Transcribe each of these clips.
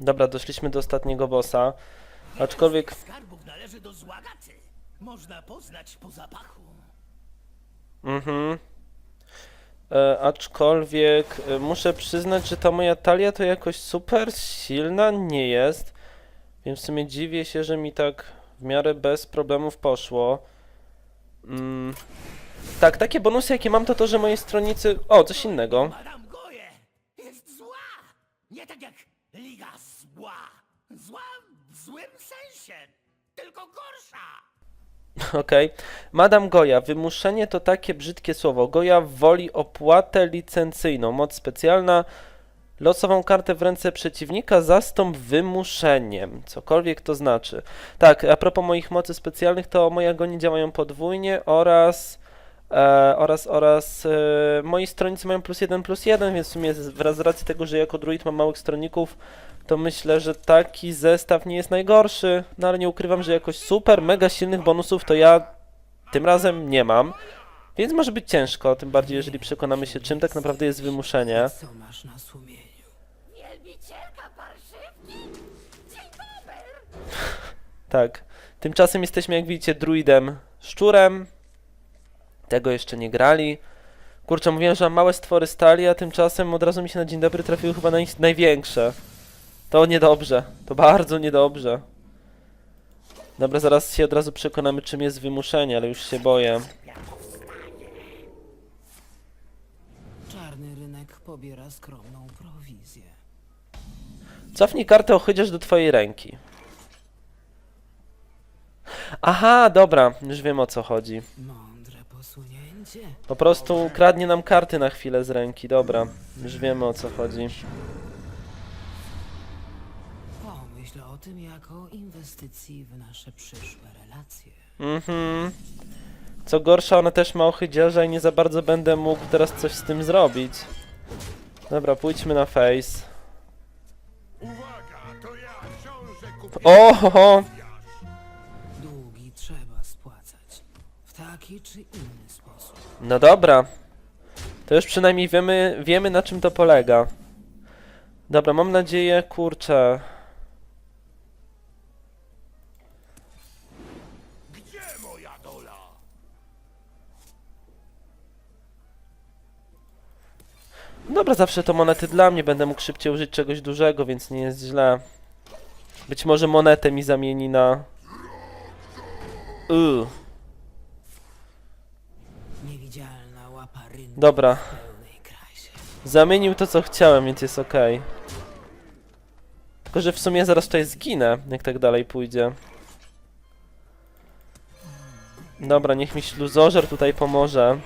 Dobra, doszliśmy do ostatniego bossa. Aczkolwiek skarbów należy do złagaty. Można poznać po zapachu. Mhm. E, aczkolwiek e, muszę przyznać, że ta moja talia to jakoś super silna nie jest. Więc w sumie dziwię się, że mi tak w miarę bez problemów poszło. Mm. Tak, takie bonusy jakie mam to to, że moi stronnicy... O, coś innego. Madame Goje jest zła. Nie tak jak Liga Zła. Zła w złym sensie, tylko gorsza. Okej. Madame Goja. Wymuszenie to takie brzydkie słowo. Goja woli opłatę licencyjną. Moc specjalna. Losową kartę w ręce przeciwnika zastąp wymuszeniem. Cokolwiek to znaczy. Tak, a propos moich mocy specjalnych, to moje agonie działają podwójnie oraz... E, oraz, oraz e, moi stronnicy mają plus jeden, plus jeden, więc w sumie wraz z racji tego, że jako druid mam małych stronników, to myślę, że taki zestaw nie jest najgorszy, no ale nie ukrywam, że jakoś super, mega silnych bonusów to ja tym razem nie mam, więc może być ciężko, tym bardziej jeżeli przekonamy się, czym tak naprawdę jest wymuszenie. Co masz na sumieniu? Wielbicielka parszywki? Dzień dobry. Tak, tymczasem jesteśmy, jak widzicie, druidem szczurem, tego jeszcze nie grali. Kurczę, mówiłem, że mam małe stwory stali, a tymczasem od razu mi się na dzień dobry trafiły chyba naj, największe. To niedobrze, to bardzo niedobrze. Dobra, zaraz się od razu przekonamy, czym jest wymuszenie, ale już się boję. Czarny rynek pobiera skromną prowizję. Cofnij kartę ochydziarz do twojej ręki. Aha, dobra, już wiem o co chodzi. Mądre posunięcie. Po prostu kradnie nam karty na chwilę z ręki, dobra. Już wiemy o co chodzi. Tym jako inwestycji w nasze przyszłe relacje. Mhm. Co gorsza, ona też ma ochydziarza i nie za bardzo będę mógł teraz coś z tym zrobić. Dobra, pójdźmy na face. Uwaga, to ja, książę kupię. O, ho, ho. Długi trzeba spłacać. W taki czy inny sposób. No dobra. To już przynajmniej wiemy, wiemy na czym to polega. Dobra, mam nadzieję, kurczę. Dobra, zawsze to monety dla mnie, będę mógł szybciej użyć czegoś dużego, więc nie jest źle. Być może monetę mi zamieni na... Uuu, dobra. Zamienił to co chciałem, więc jest ok. Tylko, że w sumie zaraz tutaj zginę, jak tak dalej pójdzie. Dobra, niech mi śluzożer tutaj pomoże.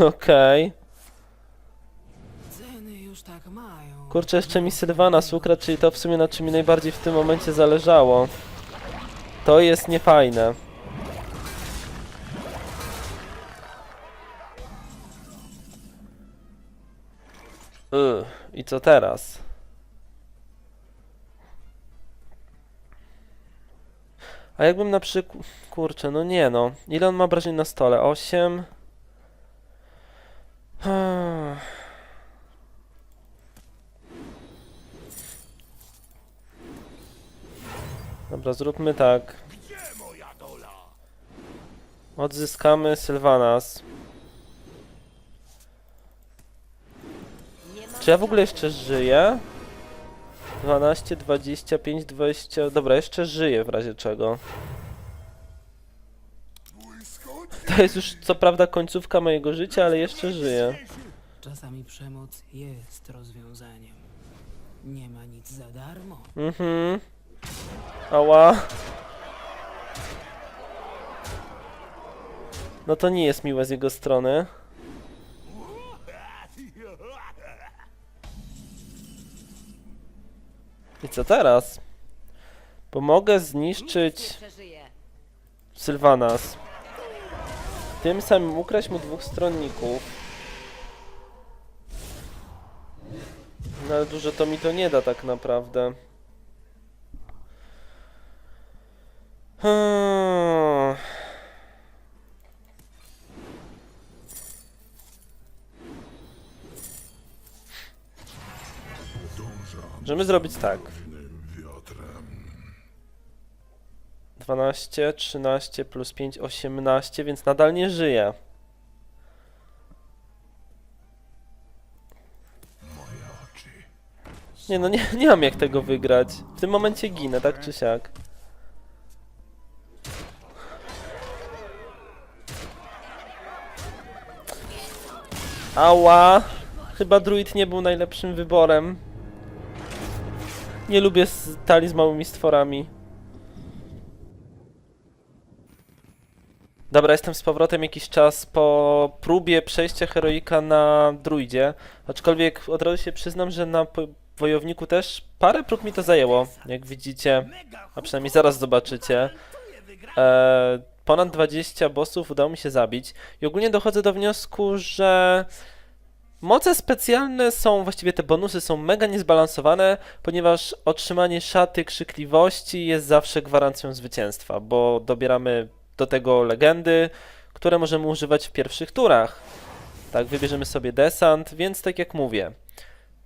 Okej. Już tak. Kurczę, jeszcze mi Sylwana ukradł, czyli to w sumie na czym mi najbardziej w tym momencie zależało. To jest niefajne. Ugh, I co teraz? A jakbym na przykład... Kurczę, no nie no. Ile on ma obrażeń na stole? 8? Dobra, zróbmy tak. Odzyskamy Sylvanas. Czy ja w ogóle jeszcze żyję? 12, 25, 20... Dobra, jeszcze żyję w razie czego. To jest już co prawda końcówka mojego życia, ale jeszcze żyję. Czasami przemoc jest rozwiązaniem. Nie ma nic za darmo. Mhm. Ała. No to nie jest miłe z jego strony. I co teraz? Bo mogę zniszczyć Sylvanas. Tym samym ukraść mu dwóch stronników. No ale dużo to mi to nie da tak naprawdę. Hmm. Możemy zrobić tak. 12, 13 plus 5, 18, więc nadal nie żyje. Nie no, nie, nie mam jak tego wygrać. W tym momencie ginę, tak czy siak. Ała! Chyba druid nie był najlepszym wyborem. Nie lubię s- talii z małymi stworami. Dobra, jestem z powrotem jakiś czas po próbie przejścia heroika na druidzie. Aczkolwiek od razu się przyznam, że na wojowniku też parę prób mi to zajęło. Jak widzicie, a przynajmniej zaraz zobaczycie. E, ponad 20 bossów udało mi się zabić. I ogólnie dochodzę do wniosku, że moce specjalne są, właściwie te bonusy są mega niezbalansowane, ponieważ otrzymanie szaty krzykliwości jest zawsze gwarancją zwycięstwa, bo dobieramy do tego legendy, które możemy używać w pierwszych turach. Tak, wybierzemy sobie desant, więc tak jak mówię,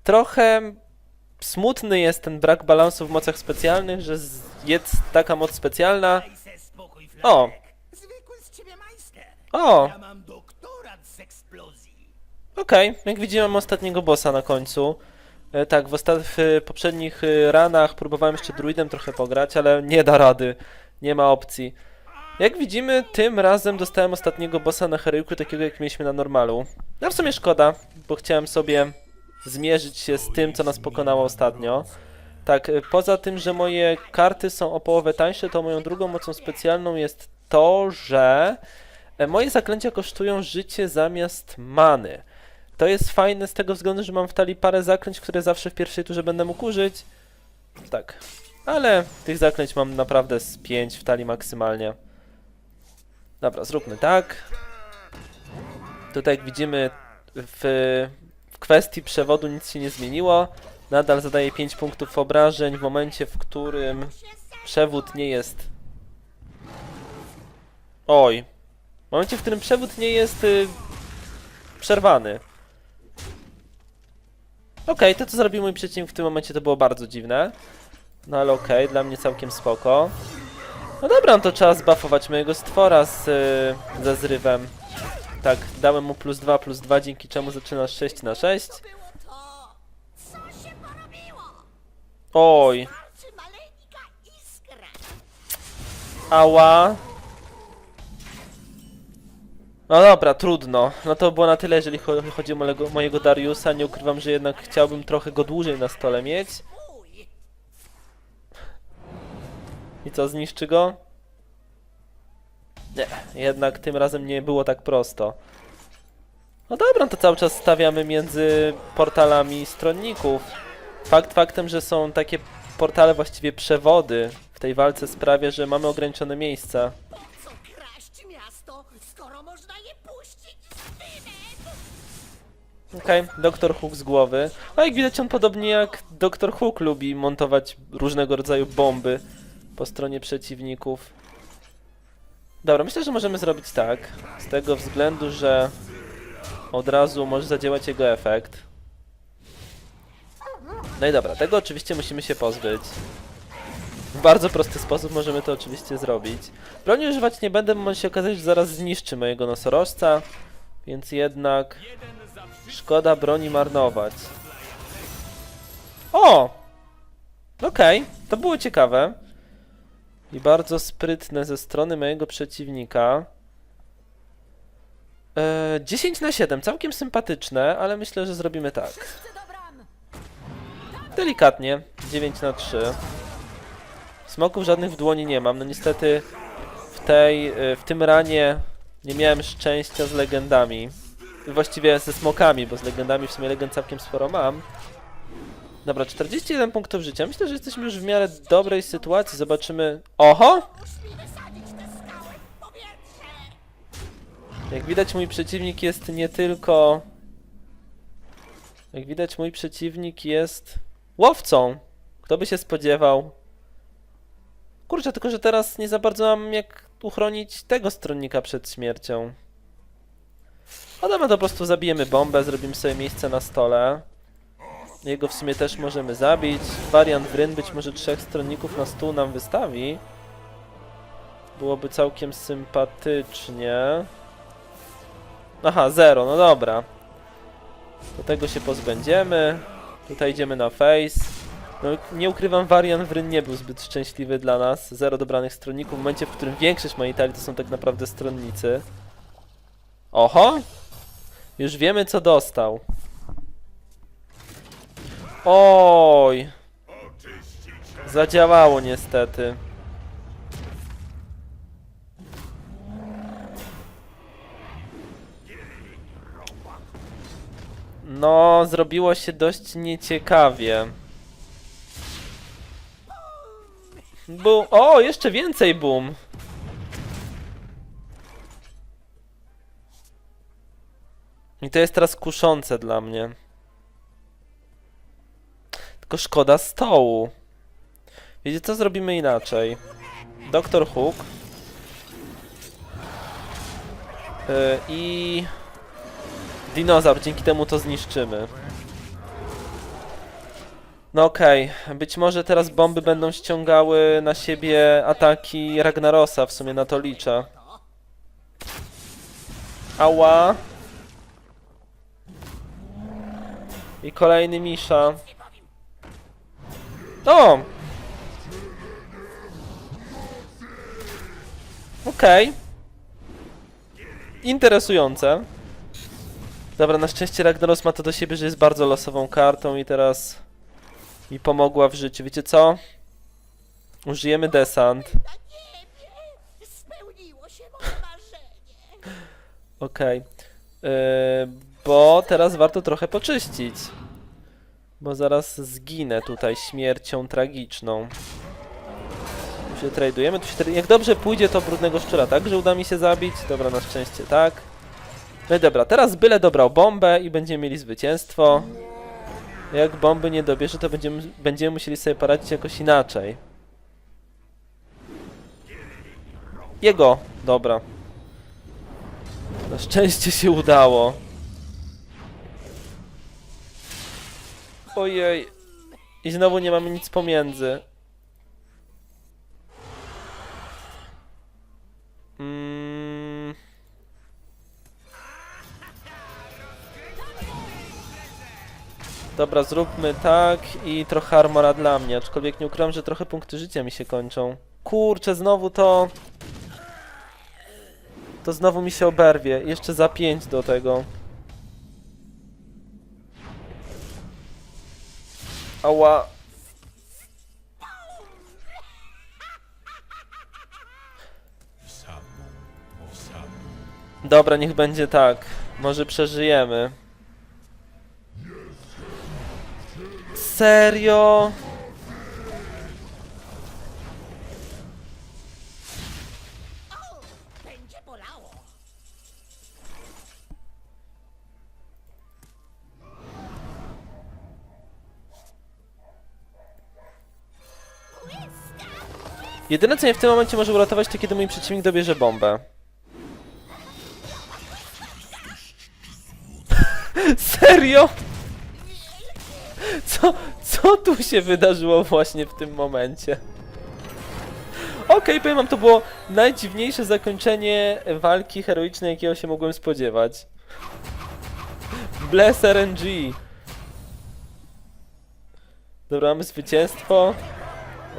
trochę smutny jest ten brak balansu w mocach specjalnych, że jest taka moc specjalna. O. O, okej, jak widzimy ostatniego bossa na końcu. E, tak, w, w poprzednich e, ranach próbowałem jeszcze druidem trochę pograć, ale nie da rady, nie ma opcji. Jak widzimy, tym razem dostałem ostatniego bossa na heroiku, takiego jak mieliśmy na normalu. No w sumie szkoda, bo chciałem sobie zmierzyć się z tym, co nas pokonało ostatnio. Tak, y, poza tym, że moje karty są o połowę tańsze, to moją drugą mocą specjalną jest to, że e, moje zaklęcia kosztują życie zamiast many. To jest fajne z tego względu, że mam w talii parę zaklęć, które zawsze w pierwszej turze będę mógł użyć. Tak, ale tych zaklęć mam naprawdę z 5 w talii maksymalnie. Dobra, zróbmy tak. Tutaj jak widzimy w, w kwestii przewodu nic się nie zmieniło. Nadal zadaje 5 punktów obrażeń w momencie, w którym przewód nie jest. Oj. W momencie, w którym przewód nie jest y, przerwany. Okej, to co zrobił mój przeciwnik w tym momencie to było bardzo dziwne. No ale okej, dla mnie całkiem spoko. No dobra, no to trzeba zbuffować mojego stwora z, y, ze zrywem. Tak, dałem mu plus 2, plus 2, dzięki czemu zaczyna 6 na 6. było to? Co się porobiło? Oj, ała. No dobra, trudno. No to było na tyle, jeżeli cho- chodzi o mojego, mojego Dariusa. Nie ukrywam, że jednak chciałbym trochę go dłużej na stole mieć. I co, zniszczy go? Nie, jednak tym razem nie było tak prosto. No dobra, to cały czas stawiamy między portalami stronników. Fakt faktem, że są takie portale, właściwie przewody w tej walce sprawia, że mamy ograniczone miejsca. po co kraść miasto, skoro można je puścić z Doktor Hook z głowy. A jak widać on podobnie jak Doktor Hook lubi montować różnego rodzaju bomby po stronie przeciwników. Dobra, myślę, że możemy zrobić tak. Z tego względu, że od razu może zadziałać jego efekt. No i dobra, tego oczywiście musimy się pozbyć. W bardzo prosty sposób możemy to oczywiście zrobić. Broni używać nie będę, bo może się okazać, że zaraz zniszczy mojego nosorożca. Więc jednak szkoda broni marnować. O! Okej, to było ciekawe. I bardzo sprytne ze strony mojego przeciwnika. E, 10 na 7, całkiem sympatyczne, ale myślę, że zrobimy tak. Delikatnie, 9 na 3. Smoków żadnych w dłoni nie mam. No niestety w tej, y, w tym ranie nie miałem szczęścia z legendami. Właściwie ze smokami, bo z legendami w sumie legend całkiem sporo mam. Dobra, 41 punktów życia. Myślę, że jesteśmy już w miarę dobrej sytuacji. Zobaczymy. Oho! Jak widać, mój przeciwnik jest nie tylko. Jak widać, mój przeciwnik jest łowcą. Kto by się spodziewał? Kurczę, tylko że teraz nie za bardzo mam jak uchronić tego stronnika przed śmiercią. No dobra, to po prostu zabijemy bombę, zrobimy sobie miejsce na stole. Jego w sumie też możemy zabić. Wariant Wryn być może trzech stronników na stół nam wystawi. Byłoby całkiem sympatycznie. Aha, zero, no dobra. Do tego się pozbędziemy. Tutaj idziemy na face. No, nie ukrywam, Warian Wryn nie był zbyt szczęśliwy dla nas. Zero dobranych stronników. W momencie, w którym większość mojej talii to są tak naprawdę stronnicy. Oho! Już wiemy, co dostał. Oj! Zadziałało niestety. No, zrobiło się dość nieciekawie. Boom. O, jeszcze więcej boom. I to jest teraz kuszące dla mnie. Szkoda stołu. Wiecie co zrobimy inaczej? Doktor Hook. Yy, I... Dinozaur, dzięki temu to zniszczymy. No okej, być może teraz bomby będą ściągały na siebie ataki Ragnarosa, w sumie na to liczę. Ała. I kolejny Misza. O! Okej. Interesujące. Dobra, na szczęście Ragnaros ma to do siebie, że jest bardzo losową kartą i teraz mi pomogła w życiu. Wiecie co? Użyjemy desant. Na niebie! Spełniło się moje marzenie. Okej. Yy, bo teraz warto trochę poczyścić. Bo zaraz zginę tutaj śmiercią tragiczną. Tu się tradujemy. Tu się tra- Jak dobrze pójdzie, to brudnego szczura także uda mi się zabić. Dobra, na szczęście tak. No i dobra, teraz byle dobrał bombę i będziemy mieli zwycięstwo. Jak bomby nie dobierze, to będziemy, będziemy musieli sobie poradzić jakoś inaczej. Jego! Dobra. Na szczęście się udało. Ojej. I znowu nie mamy nic pomiędzy. Mm. Dobra, zróbmy tak i trochę armora dla mnie, aczkolwiek nie ukrywam, że trochę punkty życia mi się kończą. Kurczę, znowu to... To znowu mi się oberwie. Jeszcze za 5 do tego. Ała. Dobra, niech będzie tak. Może przeżyjemy. Serio? Jedyne co mnie w tym momencie może uratować to kiedy mój przeciwnik dobierze bombę. Serio? Co, co tu się wydarzyło właśnie w tym momencie? Okej, powiem wam, to było najdziwniejsze zakończenie walki heroicznej, jakiego się mogłem spodziewać. Bless RNG. Dobra, mamy zwycięstwo.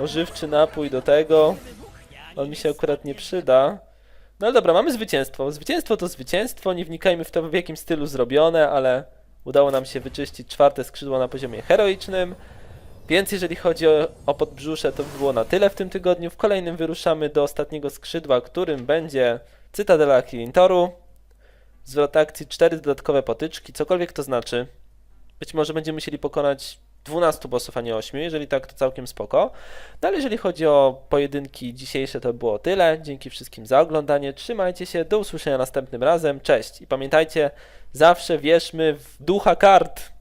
Ożywczy napój do tego. On mi się akurat nie przyda. No ale dobra, mamy zwycięstwo. Zwycięstwo to zwycięstwo. Nie wnikajmy w to, w jakim stylu zrobione, ale udało nam się wyczyścić czwarte skrzydło na poziomie heroicznym. Więc jeżeli chodzi o, o podbrzusze, to by było na tyle w tym tygodniu. W kolejnym wyruszamy do ostatniego skrzydła, którym będzie Cytadela Kilintoru. Zwrot akcji, cztery dodatkowe potyczki, cokolwiek to znaczy. Być może będziemy musieli pokonać 12 bossów, a nie 8. Jeżeli tak, to całkiem spoko. No ale jeżeli chodzi o pojedynki dzisiejsze, to było tyle. Dzięki wszystkim za oglądanie. Trzymajcie się, do usłyszenia następnym razem. Cześć i pamiętajcie, zawsze wierzmy w ducha kart.